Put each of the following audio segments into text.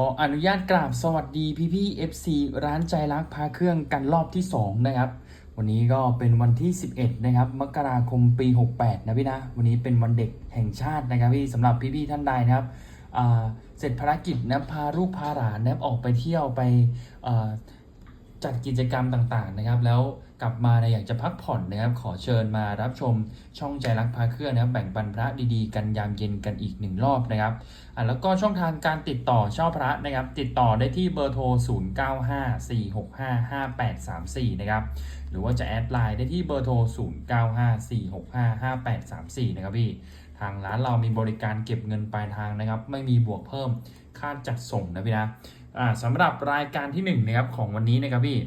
ขออนุญาตกราบสวัสดีพี่พี่ FC ร้านใจรักพาเครื่องกันรอบที่ 2 นะครับ วันนี้ก็เป็นวันที่ 11 นะครับมกราคมปี 68 นะพี่นะ วันนี้เป็นวันเด็กแห่งชาตินะครับพี่สำหรับพี่พี่ท่านใดนะครับเสร็จภารกิจนะพาลูกพาหลานนะออกไปเที่ยวไปจัดกิจกรรมต่างๆนะครับ แล้ว กลับมาเนี่ยอยากจะพักผ่อนนะครับ ขอเชิญมารับชมช่องใจรักพาเครื่องนะครับ แบ่งปันพระดีๆ กันยามเย็นกันอีกหนึ่งรอบนะครับอะแล้วก็ช่องทางการติดต่อเช่าพระนะครับ ติดต่อได้ที่เบอร์โทร 0954655834 นะครับ หรือว่าจะแอดไลน์ได้ที่เบอร์โทร 0954655834 นะครับพี่ทางร้านเรามีบริการเก็บเงินปลายทางนะครับ ไม่มีบวกเพิ่มค่าจัดส่งนะพี่นะอ่าสำหรับรายการที่1นงนะครับของวันนี้นะครับพี่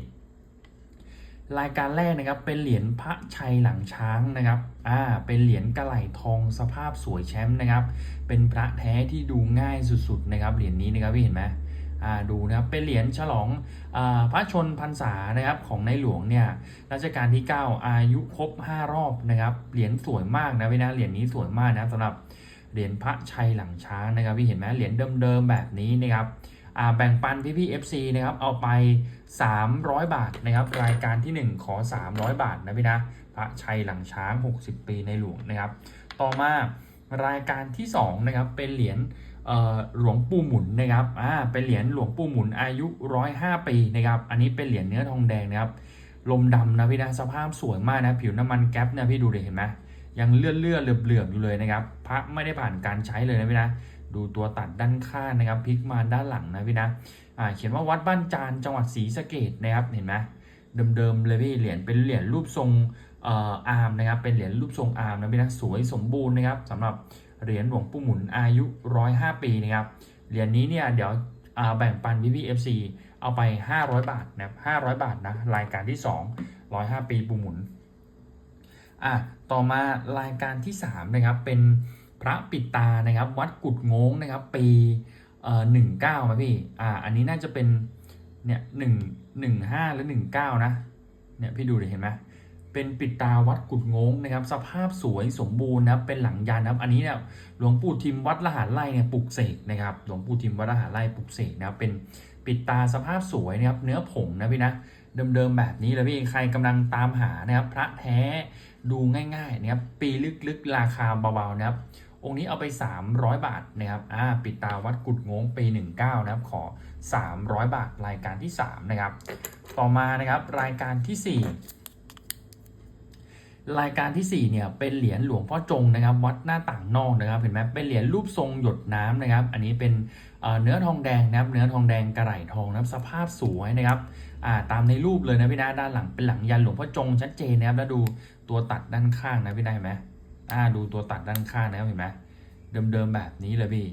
รายการแรกนะครับเป็นเหรียญพระชัยหลังช้างนะครับอ่าเป็นเหรียญกระไหลทองสภาพสวยแชมป์นะครับ เป็นพระแท้ที่ดูง่ายสุดๆนะครับเหรียญนี้นะครับพี่เห็นไหมอ่าดูนะครับเป็นเหรียญฉลองอาพระชนพรรษานะครับของในหลวงเนี่ยรัชกาลที่ 9 อายุครบ 5 รอบนะครับเหรียญสวยมากนะพี่นะเหรียญนี้สวยมากนะสำหรับเหรียญพระชัยหลังช้างนะครับพี่เห็นไหมเหรียญเดิมๆแบบนี้นะครับ แบ่งปันพี่พี่ FC นะครับเอาไป 300 บาทนะครับรายการที่ 1 ขอ 300 บาทนะพี่นะพระชัยหลังช้าง 60 ปีในหลวงนะครับต่อมารายการที่2นะครับเป็นเหรียญหลวงปู่หมุนนะครับอ่าเป็นเหรียญหลวงปู่หมุนอายุ 105 ปีนะครับอันนี้เป็นเหรียญเนื้อทองแดงนะครับลมดำนะพี่นะสภาพสวยมากนะผิวน้ำมันแก๊ปเนี่ยพี่ดูดิเห็นไหมยังเลื่อนเลื่อนๆเหลือบอยู่เลยนะครับพระไม่ได้ผ่านการใช้เลยนะพี่นะ ดูตัวตัดด้านข้างนะครับพลิกมาด้านหลังนะพี่นะอ่าเขียนว่าวัดบ้านจานจังหวัดศรีสะเกดนะครับเห็นไหมเดิมๆเลยพี่เหรียญเป็นเหรียญรูปทรงเอ่ออาร์มนะครับเป็นเหรียญรูปทรงอาร์มนะพี่นะสวยสมบูรณ์นะครับสำหรับเหรียญหลวงปู่หมุนอายุ 105 ปีนะครับเหรียญนี้เนี่ยเดี๋ยวแบ่งปันพี่พี่เอฟซีเอาไป 500 บาทนะครับ500 บาทนะรายการที่ 2 105 ปีปู่หมุนอะต่อมารายการที่ 3 นะครับเป็น พระปิดตานะครับวัดกุดงงนะครับปีเอ่อหนึ่งเก้าไหมพี่อ่าอันนี้น่าจะเป็นเนี่ยหนึ่งหนึ่งห้าหรือหนึ่งเก้านะเนี่ยพี่ดูดิเห็นไหมเป็นปิดตาวัดกุดงงนะครับ สภาพสวยสมบูรณ์นะเป็นหลังยันนะครับ อันนี้เนี่ยหลวงปู่ทิมวัดละหารไร่เนี่ยปลุกเสกนะครับหลวงปู่ทิมวัดละหารไร่ปลุกเสกนะครับเป็นปิดตาสภาพสวยนะครับเนื้อผงนะพี่นะเดิมๆแบบนี้เลยพี่ใครกำลังตามหานะครับ พระแท้ดูง่ายๆนะครับปีลึกๆราคาเบาๆนะครับ องค์นี้เอาไป 300 บาทนะครับอ่าปิดตาวัดกุดงงปี 19 นะครับ ขอ 300 บาทรายการที่ 3 นะครับ ต่อมานะครับรายการที่ 4 รายการที่4เนี่ยเป็นเหรียญหลวงพ่อจงนะครับ วัดหน้าต่างนอกนะครับเห็นไหมเป็นเหรียญรูปทรงหยดน้ำนะครับ อันนี้เป็นเนื้อทองแดงนะครับ เนื้อทองแดงกระไหลทองนะครับสภาพสวยนะครับอ่าตามในรูปเลยนะพี่นะด้านหลังเป็นหลังยันหลวงพ่อจงชัดเจนนะครับแล้วดูตัวตัดด้านข้างนะพี่ได้ไหม อ่าดูตัวตัดด้านข้างนะครับเห็นไหมเดิมๆแบบนี้เลยพี่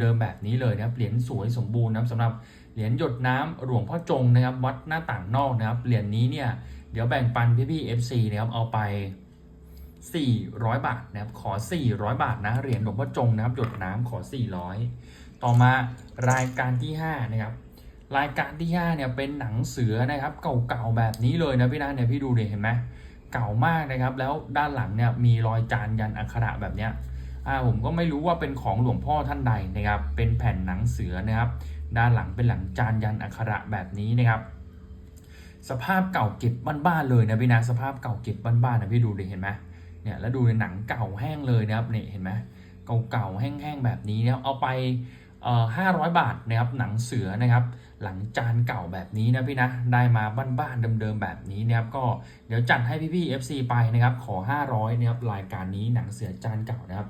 เดิมๆแบบนี้เลยนะครับเหรียญสวยสมบูรณ์นะครับสำหรับเหรียญหยดน้ำหลวงพ่อจงนะครับ วัดหน้าต่างนอกนะครับเหรียญนี้เนี่ยเดี๋ยวแบ่งปันพี่ๆ FC นะครับเอาไป 400 บาทนะครับขอ 400 บาทนะเหรียญหลวงพ่อจงนะครับหยดน้ำขอ 400 ต่อมารายการที่ 5 นะครับ รายการที่5เนี่ยเป็นหนังเสือนะครับ เก่าๆแบบนี้เลยนะพี่นะเนี่ยพี่ดูดิเห็นไหม เก่ามากนะครับ แล้วด้านหลังเนี่ยมีรอยจานยันอักขระแบบเนี้ยอ่าผมก็ไม่รู้ว่าเป็นของหลวงพ่อท่านใดนะครับ เป็นแผ่นหนังเสือนะครับ ด้านหลังเป็นหลังจานยันอักขระแบบนี้นะครับ สภาพเก่าเก็บบ้านๆเลยนะพี่นะสภาพเก่าเก็บบ้านๆนะพี่ดูดิเห็นไหมเนี่ยแล้วดูในหนังเก่าแห้งเลยนะครับเนี่ยเห็นไหมเก่าๆแห้งๆแบบนี้นะครับเอาไปเอ่อห้าร้อยบาทนะครับหนังเสือนะครับ หลังจานเก่าแบบนี้นะพี่นะ ได้มาบ้านๆเดิมๆแบบนี้นะครับก็เดี๋ยวจัดให้พี่ๆ FC ไปนะครับขอ 500นะครับรายการนี้หนังเสือจานเก่านะครับ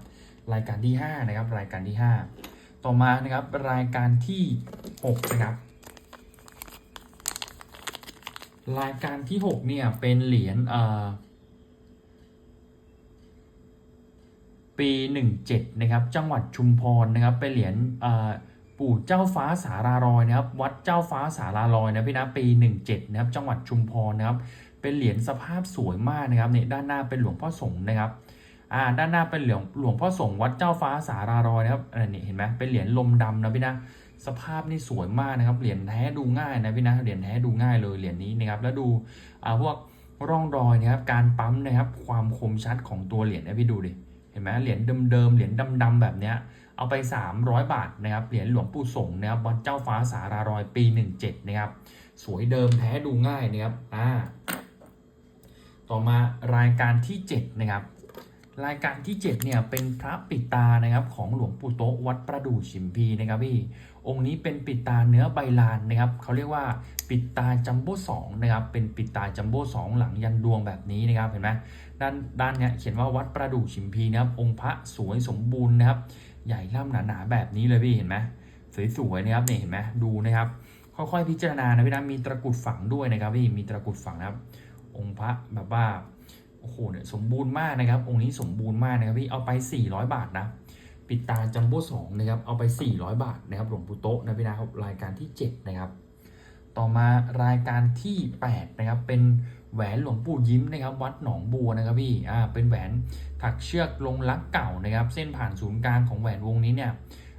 รายการที่5นะครับรายการที่ 5 ต่อมานะครับรายการที่6นะครับรายการที่ 6 เนี่ย เป็นเหรียญเอ่อปี 17 นะครับ จังหวัดชุมพรนะครับ เป็นเหรียญเอ่อ ปู่เจ้าฟ้าสารารอยนะครับ วัดเจ้าฟ้าสารารอยนะพี่นะปี 17นะครับ จังหวัดชุมพรนะครับ เป็นเหรียญสภาพสวยมากนะครับเนี่ยด้านหน้าเป็นหลวงพ่อสงฆ์นะครับอ่าด้านหน้าเป็นหลวงหลวงพ่อสงฆ์วัดเจ้าฟ้าสารารอยนะครับอันนี้เห็นไหมเป็นเหรียญลมดำนะพี่นะสภาพนี่สวยมากนะครับเหรียญแท้ดูง่ายนะพี่นะเหรียญแท้ดูง่ายเลยเหรียญนี้นะครับ แล้วดูอ่าพวกร่องรอยนะครับการปั๊มนะครับความคมชัดของตัวเหรียญนะพี่ดูดิเห็นไหมเหรียญเดิมๆเหรียญดำๆแบบเนี้ย เอาไป 300 บาทนะครับเหรียญหลวงปู่สงนะครับวัดเจ้าฟ้าสารารอยปี 17 นะครับ สวยเดิมแท้ดูง่ายนะครับอ่าต่อมารายการที่ 7 นะครับ รายการที่ 7 เนี่ยเป็นพระปิดตานะครับของหลวงปู่โต๊ะวัดประดู่ชิมพีนะครับพี่องค์นี้เป็นปิดตาเนื้อใบลานนะครับเขาเรียกว่าปิดตาจัมโบ้สองนะครับเป็นปิดตาจัมโบ้สองหลังยันดวงแบบนี้นะครับเห็นไหมด้านด้านเนี้ยเขียนว่าวัดประดู่ชิมพีนะครับองค์พระสวยสมบูรณ์นะครับ ใหญ่ล่ำหนาๆแบบนี้เลยพี่เห็นไหมสวยๆนะครับเนี่ยเห็นไหมดูนะครับ ค่อยๆพิจารณานะพี่นะมีตะกุดฝังด้วยนะครับพี่มีตะกุดฝังนะครับ องค์พระแบบว่าโอ้โหเนี่ยสมบูรณ์มากนะครับ องค์นี้สมบูรณ์มากนะครับพี่เอาไป 400 บาทนะปิดตาจัมโบ้สองนะครับเอาไป 400 บาทนะครับหลวงปู่โตะนะพี่นะครับรายการที่ 7 นะครับ ต่อมารายการที่ 8 นะครับ เป็นแหวนหลวงปู่ยิ้มนะครับ วัดหนองบัวนะครับพี่อ่าเป็นแหวนถักเชือกลงลักเก่านะครับ เส้นผ่านศูนย์กลางของแหวนวงนี้เนี่ย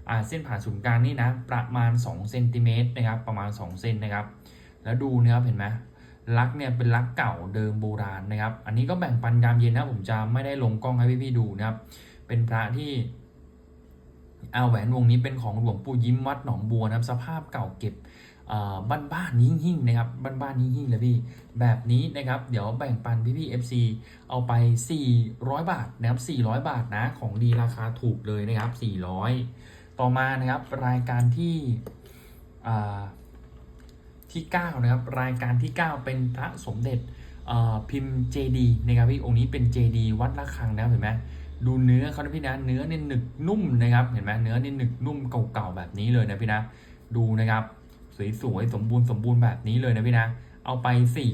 อ่าเส้นผ่านศูนย์กลางนี่นะประมาณ2เซนติเมตรนะครับประมาณ2เซนนะครับ แล้วดูนะครับเห็นไหมลักเนี่ยเป็นลักเก่าเดิมโบราณนะครับ อันนี้ก็แบ่งปันยามเย็นนะผมจะไม่ได้ลงกล้องให้พี่ๆดูนะครับ เป็นพระที่เอาแหวนวงนี้เป็นของหลวงปู่ยิ้มวัดหนองบัวนะครับ สภาพเก่าเก็บ บ้านบ้านๆหิ่งนะครับบ้านบ้านๆหิ่งเลยพี่แบบนี้นะครับเดี๋ยวแบ่งปันพี่พี่ FC เอาไป 400 บาทนะครับ400 บาทนะของดีราคาถูกเลยนะครับ 400 ต่อมานะครับรายการที่อ่าที่9นะครับรายการที่ 9 เป็นพระสมเด็จพิมพ์เจดีนะครับพี่องค์นี้เป็นเจดีวัดระฆังนะเห็นไหมดูเนื้อเขานะพี่นะเนื้อเนี่ยหนึกนุ่มนะครับเห็นไหมเนื้อเนี่ยหนึกนุ่มเก่าๆแบบนี้เลยนะพี่นะดูนะครับ สวยๆสมบูรณ์สมบูรณ์แบบนี้เลยนะพี่นะ เอาไป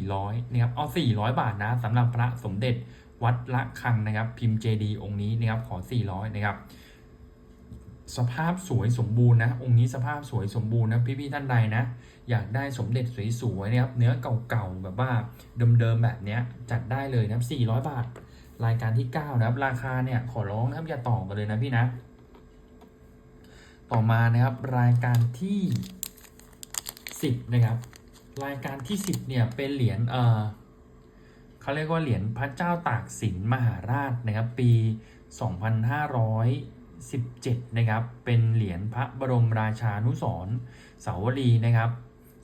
400นะครับเอา 400 บาทนะสำหรับพระสมเด็จวัดละคังนะครับ พิมพ์เจดีองค์นี้นะครับขอ 400นะครับสภาพสวยสมบูรณ์นะองค์นี้สภาพสวยสมบูรณ์นะพี่ๆท่านใดนะอยากได้สมเด็จสวยๆนะครับเนื้อเก่าๆแบบว่าเดิมๆแบบเนี้ยจัดได้เลยนะ400 บาท รายการที่ 9 นะครับ ราคาเนี่ยขอร้องนะครับอย่าต่อกันเลยนะพี่นะ ต่อมานะครับรายการที่ 10 นะครับ รายการที่ 10เนี่ยเป็นเหรียญเออเขาเรียกว่าเหรียญพระเจ้าตากสินมหาราชนะครับ ปี 2517 นะครับ เป็นเหรียญพระบรมราชานุสรเสาวรีนะครับ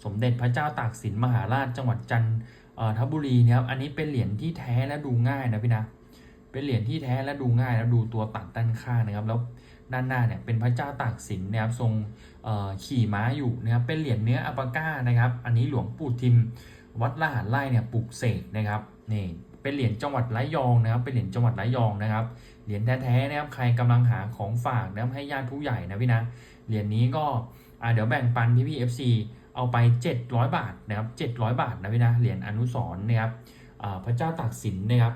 สมเด็จพระเจ้าตากสินมหาราชจังหวัดจันทบุรีนะครับอันนี้เป็นเหรียญที่แท้และดูง่ายนะพี่นะเป็นเหรียญที่แท้และดูง่ายแล้วดูตัวตัดด้านข้างนะครับแล้ว ด้านหน้าเนี่ยเป็นพระเจ้าตากสินนะครับทรงขี่ม้าอยู่นะครับเป็นเหรียญเนื้ออัปาก้านะครับ อันนี้หลวงปู่ทิมวัดละหารไร่เนี่ยปลูกเสกนะครับนี่เป็นเหรียญจังหวัดระยองนะครับ เป็นเหรียญจังหวัดระยองนะครับเหรียญแท้ๆนะครับใครกำลังหาของฝากนะครับให้ญาติผู้ใหญ่นะพี่นะเหรียญนี้ก็เดี๋ยวแบ่งปันพี่พี่เอฟซีเอาไป 700 บาทนะครับ700 บาทนะพี่นะเหรียญอนุสรณ์นะครับพระเจ้าตากสินนะครับ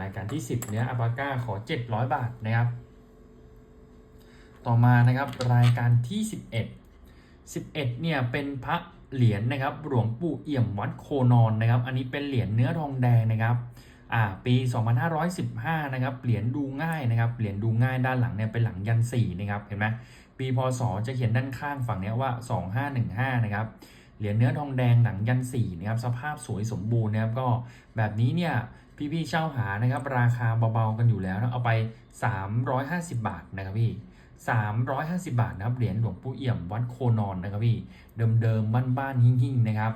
รายการที่ 10เนี้ยอัปาก้าขอ 700 บาทนะครับ ต่อมานะครับรายการที่ 11 11เนี่ยเป็นพระเหรียญนะครับหลวงปู่เอี่ยมวัดโคนอนนะครับ อันนี้เป็นเหรียญเนื้อทองแดงนะครับอ่าปี 2515 นะครับเหรียญดูง่ายนะครับเหรียญดูง่ายด้านหลังเนี่ยเป็นหลังยัน4นะครับเห็นไหมปีพศจะเขียนด้านข้างฝั่งนี้ว่า 2515 นะครับเหรียญเนื้อทองแดงหนังยันสี่นะครับสภาพสวยสมบูรณ์นะครับก็แบบนี้เนี่ยพี่ๆเช่าหานะครับราคาเบาๆกันอยู่แล้วนะเอาไป 350 บาทนะครับพี่ 350 บาทนะครับเหรียญหลวงปู่เอี่ยมวัดโคนอนนะครับพี่เดิมๆบ้านๆหิ่งๆนะครับ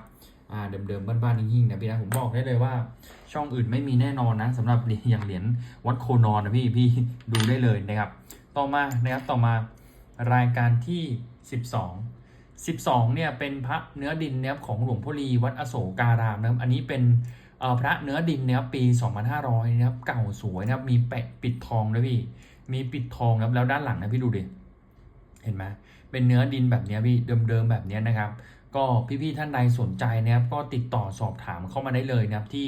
อ่าเดิมๆบ้านๆหิ่งๆนะพี่นะผมบอกได้เลยว่า ช่องอื่นไม่มีแน่นอนนะสำหรับเหรียญอย่างเหรียญวัดโคนอนนะพี่พี่ดูได้เลยนะครับ ต่อมานะครับต่อมารายการที่ 12 12เนี่ยเป็นพระเนื้อดินนะครับของหลวงพ่อลีวัดอโศการามนะครับอันนี้เป็นพระเนื้อดินนะครับปี 2500นะครับเก่าสวยนะครับมีแปะปิดทองด้วยพี่ มีปิดทองนะครับแล้วด้านหลังนะพี่ดูดิเห็นไหมเป็นเนื้อดินแบบนี้พี่เดิมๆแบบนี้นะครับ ก็พี่ๆท่านใดสนใจนะครับก็ติดต่อสอบถามเข้ามาได้เลยนะครับที่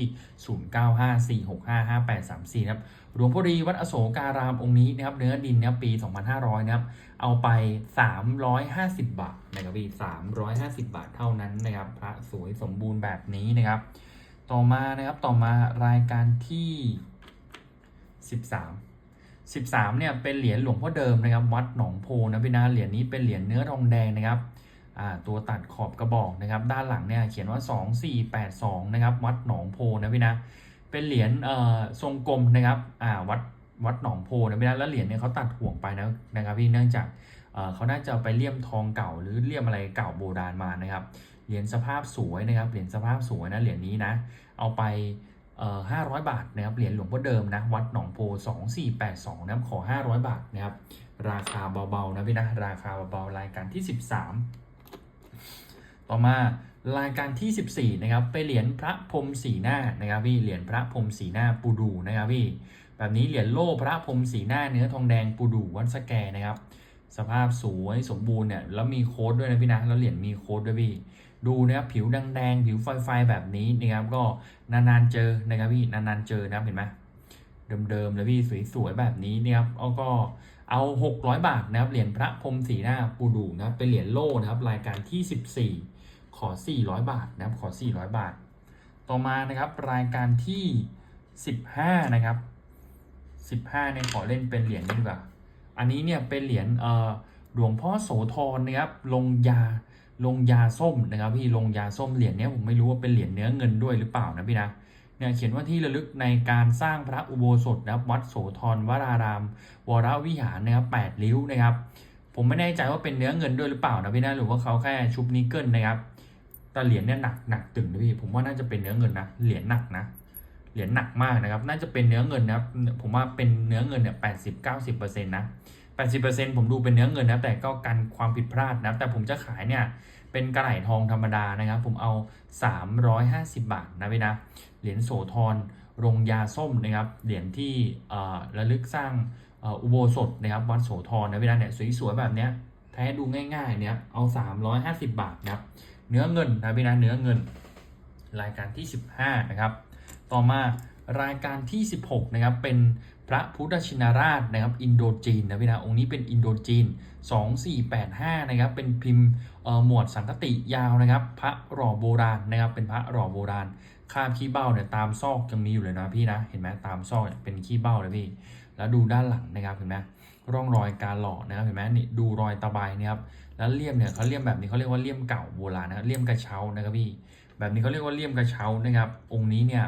0954655834นะครับหลวงพ่อรีวัดอโศการามองค์นี้นะครับเนื้อดินนะครับปี 2500นะครับเอาไป 350 บาทนะครับพี่350 บาทเท่านั้นนะครับพระสวยสมบูรณ์แบบนี้นะครับ ต่อมานะครับต่อมารายการที่ 13 13เนี่ยเป็นเหรียญหลวงพ่อเดิมนะครับวัดหนองโพนะพี่นะเหรียญนี้เป็นเหรียญเนื้อทองแดงนะครับตัวตัดขอบกระบอกนะครับ ด้านหลังเนี่ยเขียนว่า 2482นะครับวัดหนองโพนะพี่นะเป็นเหรียญทรงกลมนะครับวัดวัดหนองโพนะพี่นะแล้วเหรียญเนี่ยเขาตัดห่วงไปนะนะครับพี่เนื่องจากเขาน่าจะไปเลี่ยมทองเก่า หรือเลี่ยมอะไรเก่าโบราณมานะครับเหรียญสภาพสวยนะครับเหรียญสภาพสวยนะเหรียญนี้นะเอาไป 500 บาทนะครับเหรียญหลวงพ่อเดิมนะวัดหนองโพ 2482นะครับขอ 500 บาทนะครับราคาเบาๆนะพี่นะราคาเบาๆรายการที่ 13 ต่อมารายการที่ 14นะครับเป็นเหรียญพระพรมสีหน้านะครับพี่เหรียญพระพรมสีหน้าปูดูนะครับพี่แบบนี้เหรียญโล่พระพรมสีหน้าเนื้อทองแดงปูดูวัดสแกนะครับสภาพสวยสมบูรณ์เนี่ยแล้วมีโค้ดด้วยนะพี่นะแล้วเหรียญมีโค้ดด้วยพี่ ดูนะครับผิวแดงๆผิวไฟไฟๆแบบนี้นะครับ ก็นานๆเจอนะครับพี่นานๆเจอนะครับเห็นไหมเดิมๆเลยพี่สวยๆแบบนี้นะครับเอาก็เอา 600 บาทนะครับเหรียญพระพรมสีหน้าปูดูนะครับเป็นเหรียญโล่นะครับรายการที่ 14 ขอ 400 บาทนะครับขอ 400 บาท ต่อมานะครับรายการที่ 15 นะครับ 15เนี่ยขอเล่นเป็นเหรียญนี้ดีกว่า อันนี้เนี่ยเป็นเหรียญเอ่อหลวงพ่อโสธรนะครับลงยา ลงยาส้มนะครับพี่ลงยาส้มเหรียญเนี้ยผมไม่รู้ว่าเป็นเหรียญเนื้อเงินด้วยหรือเปล่านะพี่นะเนี่ยเขียนว่าที่ระลึกในการสร้างพระอุโบสถนะครับวัดโสธรวราราม วรวิหารนะครับแปดริ้วนะครับ ผมไม่แน่ใจว่าเป็นเนื้อเงินด้วยหรือเปล่านะพี่นะหรือว่าเขาแค่ชุบนิกเกิลนะครับแต่เหรียญเนี่ยหนักหนักตึงนะพี่ผมว่าน่าจะเป็นเนื้อเงินนะเหรียญหนักนะเหรียญหนักมากนะครับ น่าจะเป็นเนื้อเงินนะครับผมว่าเป็นเนื้อเงินเนี่ยแปดสิบเก้าสิบเปอร์เซ็นต์นะ แปดสิบเปอร์เซ็นต์ผมดูเป็นเนื้อเงินนะแต่ก็กันความผิดพลาดนะแต่ผมจะขายเนี่ยเป็นกระไหล่ทองธรรมดานะครับ ผมเอา 350 บาทนะพี่นะเหรียญโสธรรงยาส้มนะครับเหรียญที่ระลึกสร้างอุโบสถนะครับวัดโสธรนะพี่นะเนี่ยสวยๆแบบเนี้ยแท้ดูง่ายๆเนี่ยเอา 350 บาทนะครับเนื้อเงินนะพี่นะเนื้อเงิน รายการที่ 15 นะครับ ต่อมารายการที่ 16 นะครับ เป็น พระพุทธชินราชนะครับอินโดจีนนะพี่นะองค์นี้เป็นอินโดจีน 2485นะครับเป็นพิมพ์เอ่อหมวดสังคติยาวนะครับ พระหล่อโบราณนะครับเป็นพระหล่อโบราณคาบขี้เบ้าเนี่ยตามซอกยังมีอยู่เลยนะพี่นะเห็นไหมตามซอกเป็นขี้เบ้าเลยพี่แล้วดูด้านหลังนะครับเห็นไหมร่องรอยการหล่อนะครับเห็นไหมนี่ดูรอยตะไบนะครับแล้วเลี่ยมเนี่ยเขาเลี่ยมแบบนี้เขาเรียกว่าเลี่ยมเก่าโบราณนะเลี่ยมกระเช้านะครับพี่แบบนี้เขาเรียกว่าเลี่ยมกระเช้านะครับ องค์นี้เนี่ย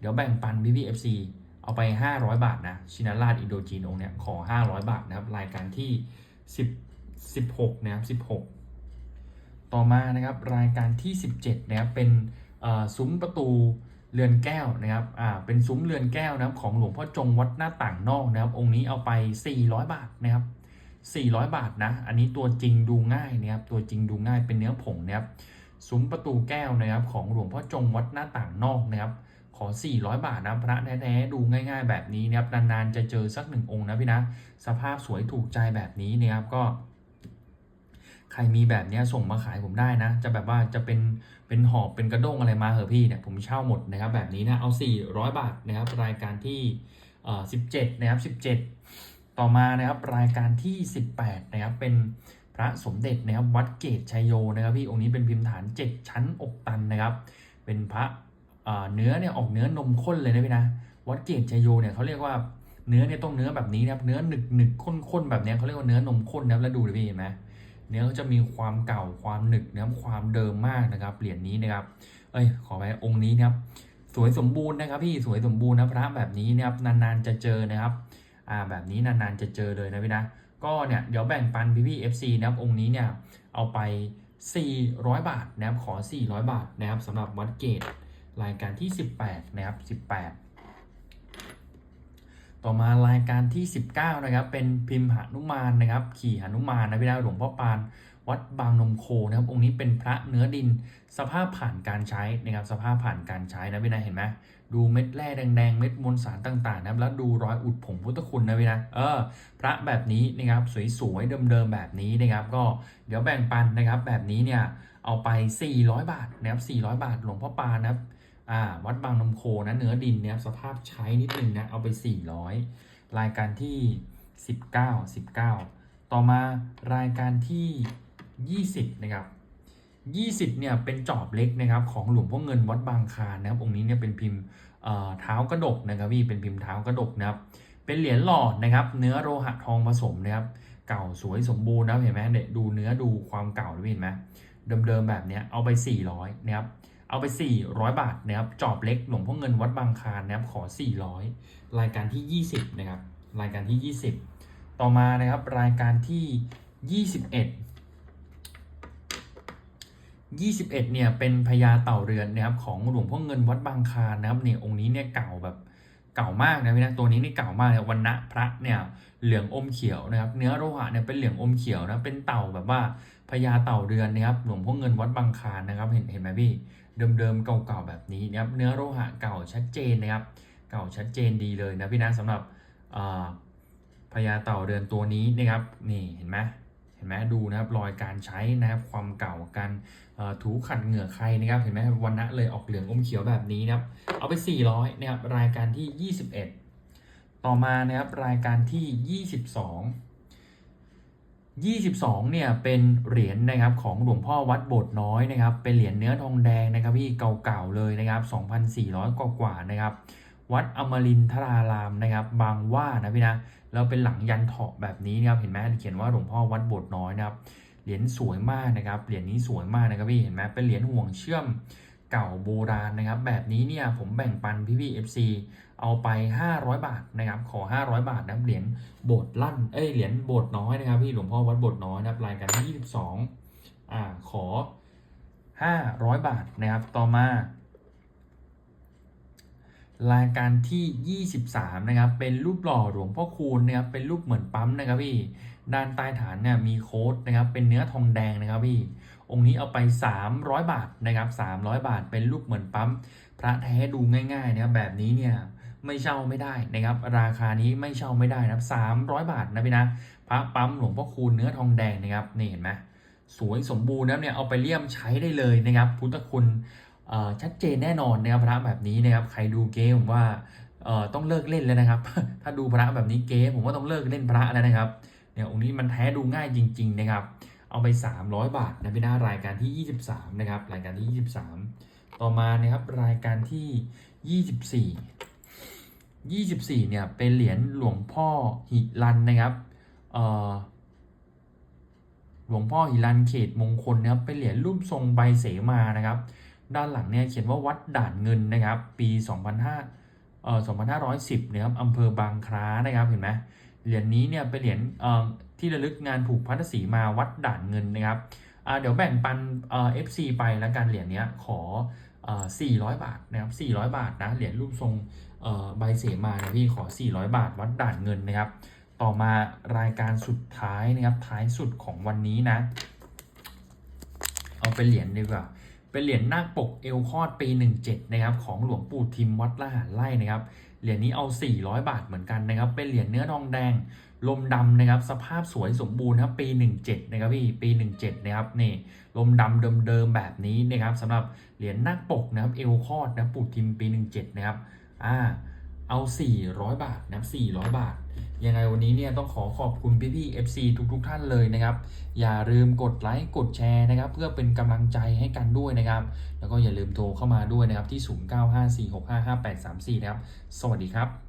เดี๋ยวแบ่งปันพี่พี่เอฟซี เอาไป 500 บาทนะชินาราชอินโดจีนองค์เนี่ยขอ 500 บาทนะครับ รายการที่ 10 16นะครับ16 ต่อมานะครับรายการที่ 17นะครับเป็นซุ้มประตูเรือนแก้วนะครับอ่าเป็นซุ้มเรือนแก้วนะครับของหลวงพ่อจงวัดหน้าต่างนอกนะครับองค์นี้เอาไป 400 บาทนะครับ400 บาทนะ อันนี้ตัวจริงดูง่ายนะครับ ตัวจริงดูง่ายเป็นเนื้อผงนะครับ ซุ้มประตูแก้วนะครับของหลวงพ่อจงวัดหน้าต่างนอกนะครับ ขอ 400 บาทนะพระแท้ๆดูง่าย ๆ แบบนี้นะครับนานๆจะเจอสักหนึ่งองค์นะพี่นะสภาพสวยถูกใจแบบนี้นะครับก็ ใครมีแบบนี้ส่งมาขายผมได้นะ จะแบบว่าจะเป็นเป็นหอบเป็นกระด้งอะไรมาเหอะพี่เนี่ยผมเช่าหมดนะครับแบบนี้นะเอา 400 บาทนะครับรายการที่เอ่อ17 นะครับ 17 ต่อมานะครับรายการที่ 18 นะครับเป็นพระสมเด็จนะครับวัดเกตชัยโยนะครับพี่องค์นี้เป็นพิมพ์ฐาน 7 ชั้นอกตันนะครับ เป็นพระ เนื้อเนี่ยออกเนื้อนมข้นเลยนะพี่นะ วัดเกตชัยโยเนี่ยเขาเรียกว่าเนื้อเนี่ยต้องเนื้อแบบนี้นะครับเนื้อหนึกหนึกข้นๆแบบนี้เขาเรียกว่าเนื้อนมข้นนะครับแล้วดูดิพี่เห็นไหมเนื้อก็จะมีความเก่าความหนึกนะครับความเดิมมากนะครับเหรียญนี้นะครับ เอ้ยขอไปองค์นี้นะครับสวยสมบูรณ์นะครับพี่สวยสมบูรณ์นะพระแบบนี้นะครับนานๆจะเจอนะครับอ่าแบบนี้นานๆจะเจอเลยนะพี่นะก็เนี่ยเดี๋ยวแบ่งปันพี่พี่ FC นะครับองค์นี้เนี่ยเอาไป 400 บาทนะครับขอ 400 บาทนะครับสำหรับวัดเกต รายการที่ 18 นะครับ 18 ต่อมารายการที่ 19 นะครับ เป็นพิมพ์หนุมานนะครับ ขี่หนุมานนะพี่ดาวหลวงพ่อปาน วัดบางนมโคนะครับ องค์นี้เป็นพระเนื้อดิน สภาพผ่านการใช้นะครับ สภาพผ่านการใช้นะพี่นายเห็นไหมดูเม็ดแร่แดงๆ เม็ดมวลสารต่างๆ นะครับ แล้วดูรอยอุดผงพุทธคุณนะพี่นะ เออ พระแบบนี้นะครับ สวยๆ เดิมๆ แบบนี้นะครับ ก็เดี๋ยวแบ่งปันนะครับ แบบนี้เนี่ย เอาไป 400 บาทนะครับ400 บาท หลวงพ่อปานนะครับ อ่าวัดบางนมโคนะเนื้อดินเนี่ยสภาพใช้นิดนึงนะเอาไป 400 รายการที่ 19 19 ต่อมารายการที่ 20 นะครับ 20 เนี่ยเป็นจอบเล็กนะครับของหลวงพ่อเงินวัดบางคานนะครับองค์นี้เนี่ยเป็นพิมพ์เอ่อเท้ากระดกนะครับพี่เป็นพิมพ์เท้ากระดกนะครับ เป็นเหรียญหล่อนะครับ เนื้อโลหะทองผสมนะครับ เก่าสวยสมบูรณ์นะเห็นไหมเนี่ยดูเนื้อดูความเก่าด้วยเห็นไหมเดิมๆแบบเนี้ยเอาไป 400 นะครับ เอาไป 400 บาทนะครับ จอบเล็กหลวงพ่อเงินวัดบางคานนะครับ ขอ 400 รายการที่ 20 นะครับ รายการที่ 20 ต่อมานะครับ รายการที่ 21 21เนี่ย เป็นพญาเต่าเรือนนะครับ ของหลวงพ่อเงินวัดบางคานนะครับเนี่ยองค์นี้เนี่ยเก่าแบบเก่ามากนะพี่นะ ตัวนี้นี่เก่ามากเลยวันณะพระเนี่ยเหลืองอมเขียวนะครับ เนื้อโลหะเนี่ยเป็นเหลืองอมเขียวนะ เป็นเต่าแบบว่าพญาเต่าเรือนนะครับ หลวงพ่อเงินวัดบางคานนะครับ เห็นเห็นไหมพี่ เดิมๆเก่าๆแบบนี้นะครับเนื้อโลหะเก่าชัดเจนนะครับ เก่าชัดเจนดีเลยนะพี่นะสำหรับพญาเต่าเรือนตัวนี้นะครับนี่เห็นไหมเห็นไหมดูนะครับรอยการใช้นะครับความเก่าการถูขัดเหงื่อใครนะครับเห็นไหมวันนะเลยออกเหลืองอมเขียวแบบนี้นะครับเอาไป 400นะครับรายการที่ 21 ต่อมานะครับรายการที่ 22 22เนี่ยเป็นเหรียญนะครับของหลวงพ่อวัดโบสถ์น้อยนะครับ เป็นเหรียญเนื้อทองแดงนะครับพี่เก่าๆเลยนะครับ 2,400 กว่าๆนะครับ วัดอมรินทรารามนะครับ บางว่านะพี่นะแล้วเป็นหลังยันเถาะแบบนี้นะครับเห็นไหมเขียนว่าหลวงพ่อวัดโบสถ์น้อยนะครับเหรียญสวยมากนะครับเหรียญนี้สวยมากนะครับพี่เห็นไหมเป็นเหรียญห่วงเชื่อม เก่าโบราณนะครับ แบบนี้เนี่ยผมแบ่งปันพี่พี่เอฟซีเอาไป 500 บาทนะครับ ขอ 500 บาทนะเหรียญโบสถ์ลั่นเอ้ยเหรียญโบสถ์น้อยนะครับพี่หลวงพ่อวัดโบสถ์น้อยนะครับรายการที่22อ่าขอ 500 บาทนะครับ ต่อมารายการที่ 23 นะครับ เป็นรูปหล่อหลวงพ่อคูณนะครับ เป็นรูปเหมือนปั๊มนะครับพี่ ด้านใต้ฐานเนี่ยมีโค้ดนะครับ เป็นเนื้อทองแดงนะครับพี่ องค์นี้เอาไป 300 บาทนะครับ300 บาท เป็นรูปเหมือนปั๊มพระแท้ดูง่ายๆนะครับแบบนี้เนี่ยไม่เช่าไม่ได้นะครับ ราคานี้ไม่เช่าไม่ได้นะครับ300 บาทนะพี่นะพระปั๊มหลวงพ่อคูณเนื้อทองแดงนะครับนี่เห็นไหมสวยสมบูรณ์นะเนี่ยเอาไปเลี่ยมใช้ได้เลยนะครับ พุทธคุณชัดเจนแน่นอนนะครับพระแบบนี้นะครับใครดูเกมผมว่าต้องเลิกเล่นแล้วนะครับ ถ้าดูพระแบบนี้เกมผมว่าต้องเลิกเล่นพระแล้วนะครับเนี่ยองค์นี้มันแท้ดูง่ายจริง ๆ นะครับ เอาไป 300 บาทนะพี่หน้ารายการที่ 23 นะครับ รายการที่ 23 ต่อมานะครับรายการที่ 24 24 เนี่ยเป็นเหรียญหลวงพ่อหิรันนะครับเอ่อหลวงพ่อหิรันเขตมงคลนะครับเป็นเหรียญรูปทรงใบเสมานะครับ ด้านหลังเนี่ยเขียนว่าวัดด่านเงินนะครับ ปี 2005เอ่อ2510นะครับอำเภอบางคล้านะครับเห็นไหม เหรียญนี้เนี่ยเป็นเหรียญที่ระลึกงานผูกพัทสีมาวัดด่านเงินนะครับเดี๋ยวแบ่งปันเอ่อ FC ไปแล้วกันเหรียญเนี้ยขออ400 บาทนะครับ400 บาทนะเหรียญรูปทรงใบเสมานะพี่ขอ 400 บาทวัดด่านเงินนะครับ ต่อมารายการสุดท้ายนะครับท้ายสุดของวันนี้นะ เอาเป็นเหรียญดีกว่าเป็นเหรียญนาคปกเอลคอดปี 17 นะครับ ของหลวงปู่ทิมวัดละหารไร่นะครับ เหรียญนี้เอา 400 บาทเหมือนกันนะครับ เป็นเหรียญเนื้อทองแดง ลมดำนะครับ สภาพสวยสมบูรณ์ครับ ปี 17 นะครับพี่ ปี 17 นะครับ นี่ ลมดำเดิมๆแบบนี้นะครับสำหรับเหรียญนักปกนะครับ เอลคอดนะ ปูทิมปี 17 นะครับ อ่า เอา 400 บาทนะครับ400 บาท ยังไงวันนี้เนี่ยต้องขอขอบคุณพี่ๆ FC ทุกๆท่านเลยนะครับ อย่าลืมกดไลค์กดแชร์นะครับ เพื่อเป็นกำลังใจให้กันด้วยนะครับ แล้วก็อย่าลืมโทรเข้ามาด้วยนะครับที่ 0954655834 นะครับ สวัสดีครับ